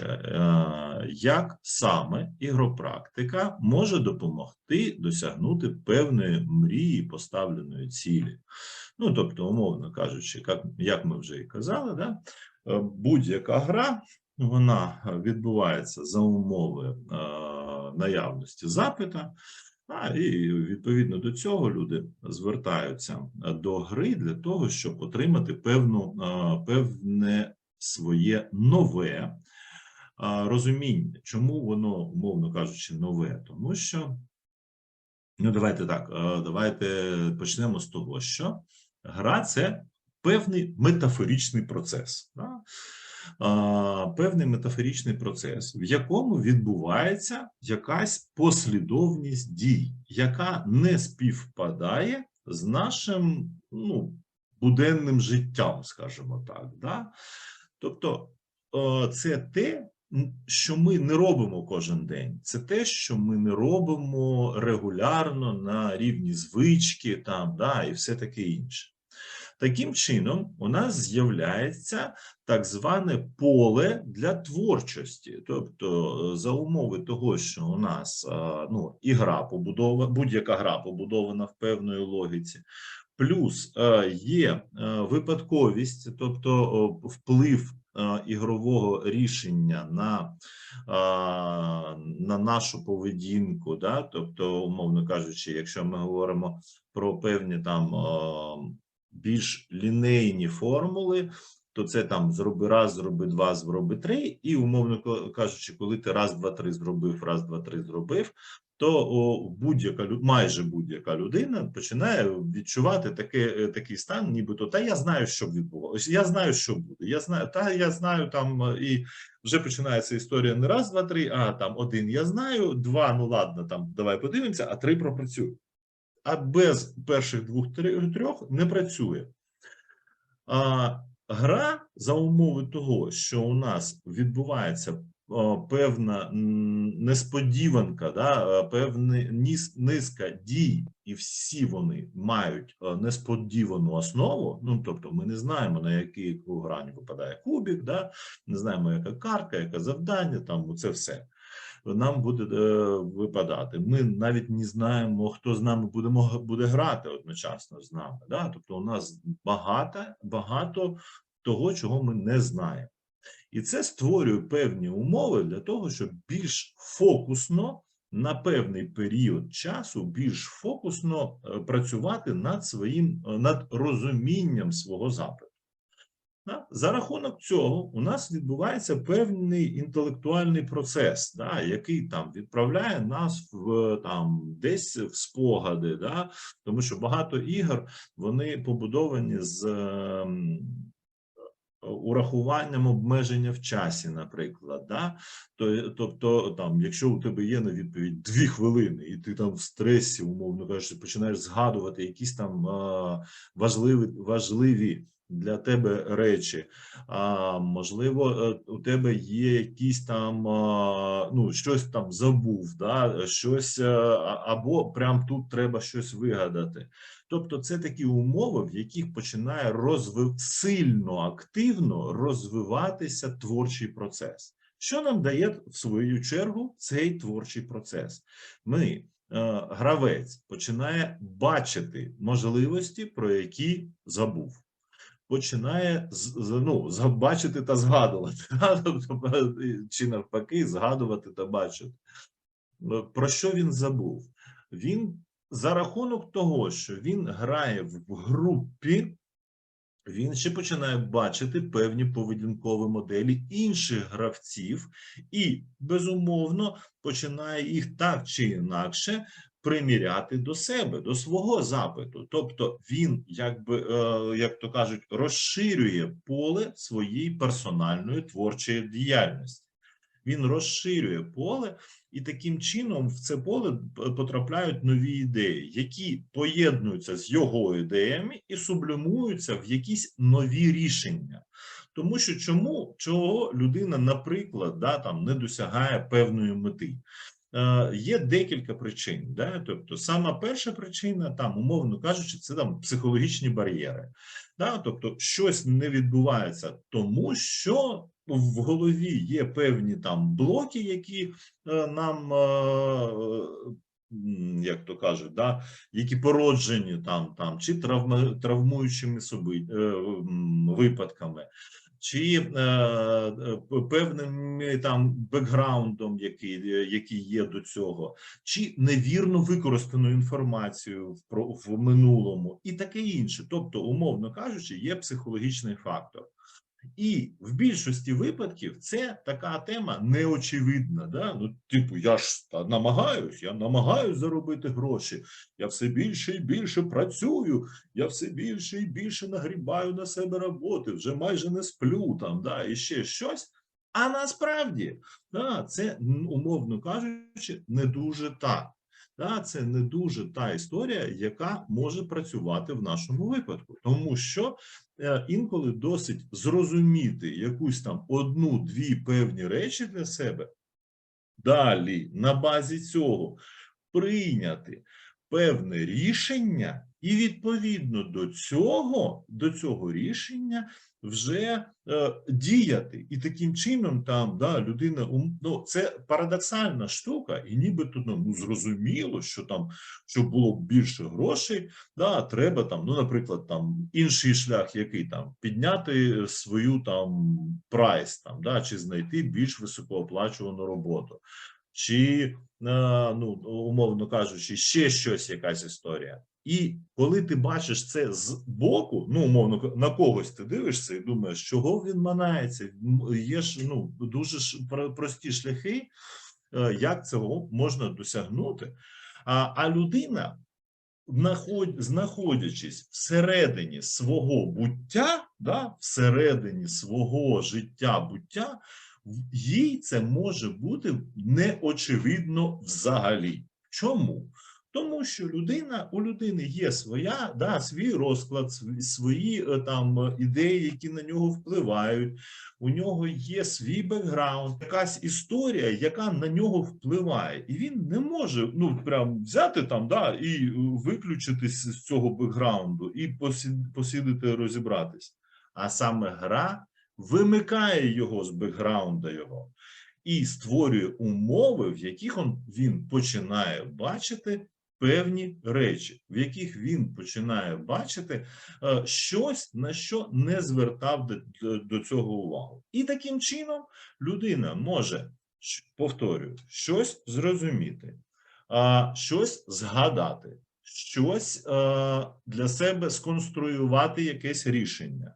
е, як саме ігропрактика може допомогти досягнути певної мрії, поставленої цілі. Ну, тобто, умовно кажучи, як, як ми вже і казали, да, е, будь-яка гра вона відбувається за умови е, наявності запита. А, і відповідно до цього люди звертаються до гри для того, щоб отримати певну, е, певне своє нове розуміння. Чому воно, умовно кажучи, нове? Тому що, ну давайте так, давайте почнемо з того, що гра це певний метафоричний процес. Да? Певний метафоричний процес, в якому відбувається якась послідовність дій, яка не співпадає з нашим ну, буденним життям, скажімо так. Да? Тобто, це те, що ми не робимо кожен день. Це те, що ми не робимо регулярно на рівні звички, там, да, і все таке інше. Таким чином, у нас з'являється так зване поле для творчості. Тобто, е, за умови того, що у нас е, ну, і гра побудова, будь-яка гра побудована в певної логіці, плюс е, є випадковість, тобто вплив ігрового рішення на, на нашу поведінку, да? тобто, умовно кажучи, якщо ми говоримо про певні там більш лінейні формули, то це там зроби раз, зроби два, зроби три, і умовно кажучи, коли ти раз, два, три зробив, раз, два, три зробив, то будь-яка майже будь-яка людина починає відчувати таке, е, такий стан, нібито та я знаю, що відбувалося. Я знаю, що буде. Я знаю, та я знаю там е, і вже починається історія не раз, два, три, а там один я знаю, два, ну ладно, там давай подивимося, а три пропрацюю. А без перших двох трьох не працює. А, гра за умови того, що у нас відбувається певна несподіванка, да, а, певна низка дій, і всі вони мають несподівану основу. Ну, тобто, ми не знаємо, на яку грань випадає кубик, да, не знаємо, яка картка, яке завдання, там це все нам буде е, випадати. Ми навіть не знаємо, хто з нами буде, буде грати одночасно з нами. Да? Тобто, у нас багато, багато того, чого ми не знаємо. І це створює певні умови для того, щоб більш фокусно на певний період часу, більш фокусно е, працювати над своїм е, над розумінням свого запиту. За рахунок цього у нас відбувається певний інтелектуальний процес, да, який там відправляє нас в там десь в спогади, да, тому що багато ігор вони побудовані з ем, урахуванням обмеження в часі, наприклад, да? То, тобто, там, якщо у тебе є на відповідь дві хвилини, і ти там в стресі, умовно кажучи, починаєш згадувати якісь там важливі, важливі для тебе речі, а можливо, е, у тебе є якісь там ну щось там забув, да? щось е, або прям тут треба щось вигадати. Тобто, це такі умови, в яких починає розви... сильно активно розвиватися творчий процес. Що нам дає в свою чергу цей творчий процес? Ми, е, гравець, починає бачити можливості, про які забув. Починає ну, бачити та згадувати, тобто, чи навпаки, згадувати та бачити. Е, Про що він забув? Він за рахунок того, що він грає в групі, він ще починає бачити певні поведінкові моделі інших гравців, і безумовно починає їх так чи інакше приміряти до себе, до свого запиту. Тобто він, якби е, як то кажуть, розширює поле своєї персональної творчої діяльності. Він розширює поле, і таким чином в це поле потрапляють нові ідеї, які поєднуються з його ідеями і сублімуються в якісь нові рішення. Тому що чому чого людина, наприклад, да, там не досягає певної мети? Е, є декілька причин. Да? Тобто, сама перша причина, там, умовно кажучи, це там психологічні бар'єри. Да? Тобто, щось не відбувається тому, що в голові є певні там блоки, які е, нам, е, як то кажуть, да, які породжені там, там чи травма, травмуючими соби, е, випадками, чи е, е, певним там бекграундом, який, е, який є до цього, чи невірно використану інформацію в, в минулому, і таке інше. Тобто, умовно кажучи, є психологічний фактор. І в більшості випадків це така тема неочевидна. Да? Ну, типу, я ж намагаюсь, я намагаюсь заробити гроші. Я все більше і більше працюю, я все більше і більше нагрібаю на себе роботи, вже майже не сплю там, да, і ще щось. А насправді, да, це умовно кажучи, не дуже так. Да, це не дуже та історія, яка може працювати в нашому випадку, тому що е, інколи досить зрозуміти якусь там одну-дві певні речі для себе, далі на базі цього прийняти певне рішення, і відповідно до цього, до цього рішення вже е, діяти. І таким чином там да, людина ну, це парадоксальна штука, і нібито ну, ну, зрозуміло, що там щоб було більше грошей, да, треба там, ну, наприклад, там інший шлях, який там підняти свою там прайс, там, да, чи знайти більш високооплачувану роботу, чи е, ну, умовно кажучи, ще щось, якась історія. І коли ти бачиш це з боку, ну умовно на когось ти дивишся і думаєш, чого він манається? Є ж ну дуже ж прості шляхи, е, як цього можна досягнути. А, а людина, знаходячись всередині свого буття, да, всередині свого життя буття, їй це може бути неочевидно взагалі. Чому? Тому що людина у людини є своя, да, свій розклад, свої е, там е, ідеї, які на нього впливають. У нього є свій бекграунд, якась історія, яка на нього впливає, і він не може ну прям взяти там да і е, виключитись з цього бекграунду і посі- посідати розібратись. А саме гра вимикає його з бекграунда його і створює умови, в яких він починає бачити певні речі, в яких він починає бачити е, щось, на що не звертав до, цього увагу. І таким чином людина може, повторюю, щось зрозуміти, щось згадати, щось е, для себе сконструювати якесь рішення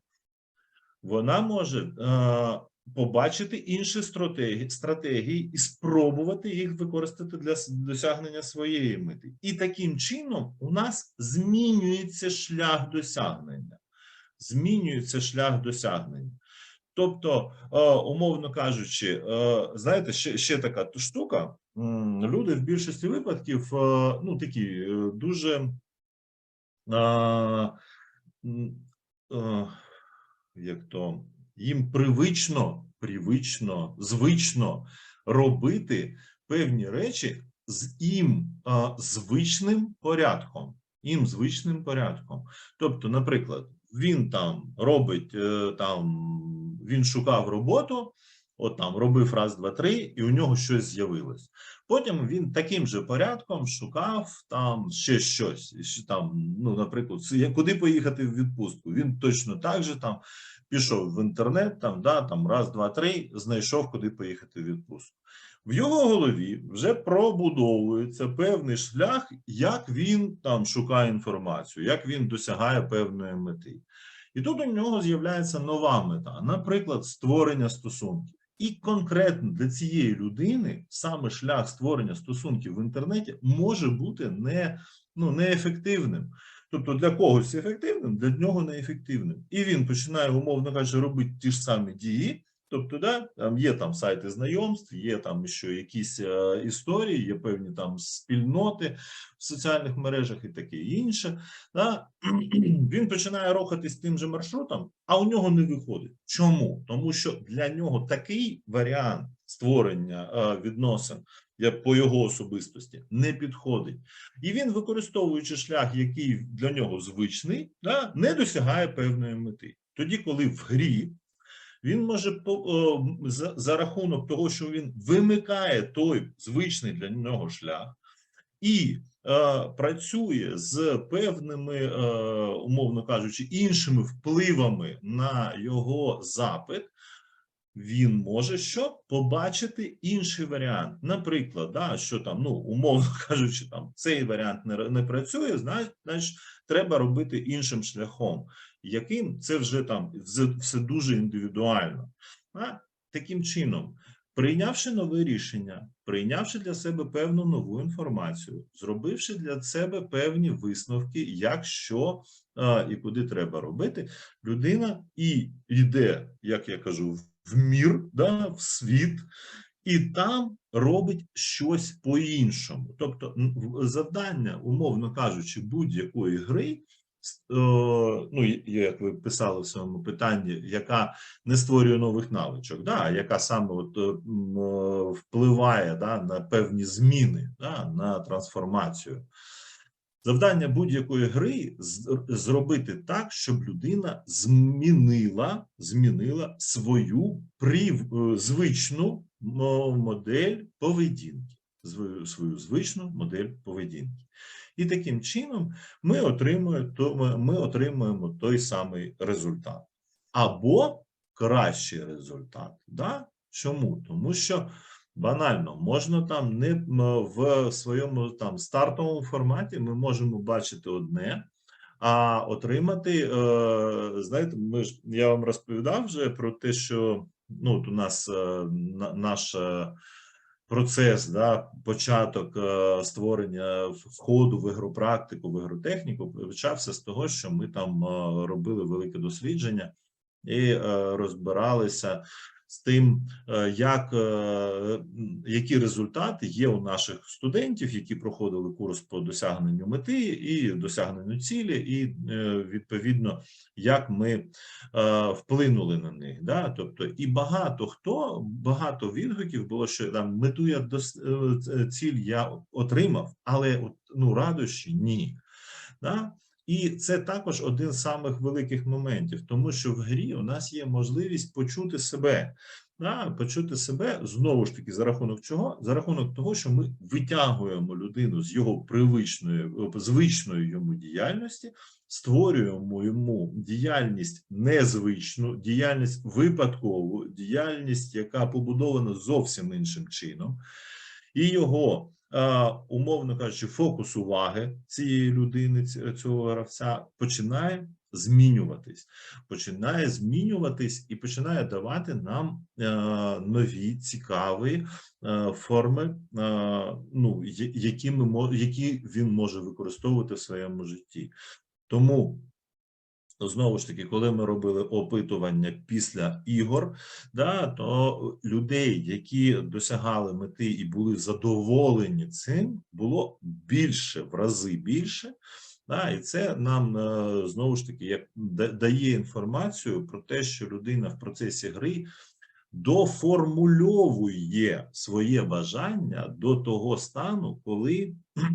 вона може е, побачити інші стратегії, стратегії і спробувати їх використати для досягнення своєї мети. І таким чином у нас змінюється шлях досягнення. Змінюється шлях досягнення. Тобто, е, умовно кажучи, е, знаєте, ще, ще така штука. Люди в більшості випадків, е, ну такі дуже як то їм привично, привично, звично робити певні речі з їм а, звичним порядком. Їм звичним порядком. Тобто, наприклад, він там робить е, там, він шукав роботу, от там робив раз, два, три, і у нього щось з'явилось. Потім він таким же порядком шукав там ще щось. Там, ну, наприклад, куди поїхати в відпустку. Він точно так же там пішов в інтернет, там, да, там раз, два, три, знайшов, куди поїхати в відпустку. В його голові вже пробудовується певний шлях, як він там шукає інформацію, як він досягає певної мети. І тут у нього з'являється нова мета, наприклад, створення стосунків. І конкретно для цієї людини саме шлях створення стосунків в інтернеті може бути не, ну, неефективним. Тобто для когось ефективним, для нього неефективним. І він починає, умовно кажучи, робити ті ж самі дії. Тобто, да, там є там сайти знайомств, є там ще якісь е, історії, є певні там спільноти в соціальних мережах і таке інше. Да. Він починає рухатись тим же маршрутом, а у нього не виходить. Чому? Тому що для нього такий варіант створення е, відносин я- по його особистості не підходить. І він, використовуючи шлях, який для нього звичний, да, не досягає певної мети. Тоді, коли в грі Він може по о, за, за рахунок того, що він вимикає той звичний для нього шлях і е, працює з певними, е, умовно кажучи, іншими впливами на його запит. Він може що побачити інший варіант. Наприклад, да, що там, ну умовно кажучи, там цей варіант не, не працює, значить, треба робити іншим шляхом. Яким це вже там все дуже індивідуально. А, таким чином, прийнявши нове рішення, прийнявши для себе певну нову інформацію, зробивши для себе певні висновки, як що а, і куди треба робити, людина і йде, як я кажу, в мір, да, в світ, і там робить щось по-іншому. Тобто, завдання, умовно кажучи, будь-якої гри. е, Ну, як ви писали в своєму питанні, яка не створює нових навичок, да, яка саме от, е, е, впливає да, на певні зміни, да, на трансформацію. Завдання будь-якої гри зробити так, щоб людина змінила, змінила свою прив, е, звичну модель поведінки, свою, звичну модель поведінки. І таким чином ми отримуємо, ми отримуємо той самий результат. Або кращий результат. Да? Чому? Тому що банально можна там не в своєму там стартовому форматі ми можемо бачити одне, а отримати, е, знаєте, ми ж я вам розповідав вже про те, що ну, от у нас е, наш е, процес, да, початок е, створення входу в ігропрактику, в ігротехніку почався з того, що ми там е, робили велике дослідження і е, розбиралися з тим, е, як, е, які результати є у наших студентів, які проходили курс по досягненню мети і досягненню цілі, і е, відповідно, як ми вплинули на них. Да? Тобто, і багато хто, багато відгуків було, що там мету я дос- ціль я отримав, але ну, радощі ні. Да? І це також один з самих великих моментів, тому що в грі у нас є можливість почути себе, да? почути себе знову ж таки за рахунок чого? За рахунок того, що ми витягуємо людину з його привичної, е, звичної йому діяльності, створюємо йому діяльність незвичну, діяльність випадкову, діяльність, яка побудована зовсім іншим чином, і його, умовно кажучи, фокус уваги цієї людини, цього гравця починає змінюватись, починає змінюватись і починає давати нам е, нові цікаві е, форми, е, ну, які, ми, які він може використовувати в своєму житті. Тому знову ж таки, коли ми робили опитування після ігор, да, то людей, які досягали мети і були задоволені цим, було більше в рази більше. Да, і це нам е, знову ж таки як да- дає інформацію про те, що людина в процесі гри доформульовує своє бажання до того стану, коли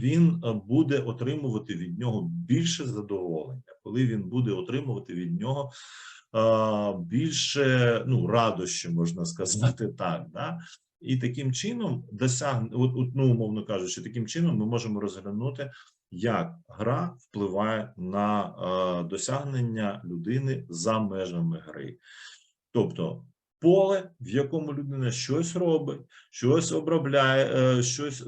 він е, буде отримувати від нього більше задоволення, коли він буде отримувати від нього е, більше ну, радощі, можна сказати так. Да? І таким чином досягне, от, ну, умовно кажучи, таким чином ми можемо розглянути, як гра впливає на е, досягнення людини за межами гри. Тобто поле, в якому людина щось робить, щось обробляє, е, щось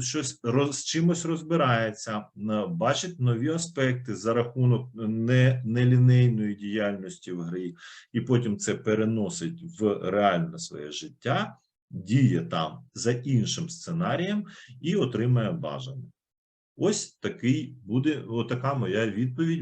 щось роз, чимось розбирається, е, бачить нові аспекти за рахунок не, нелінейної діяльності в грі, і потім це переносить в реальне своє життя, діє там за іншим сценарієм і отримає бажане. Ось такий буде, отака моя відповідь.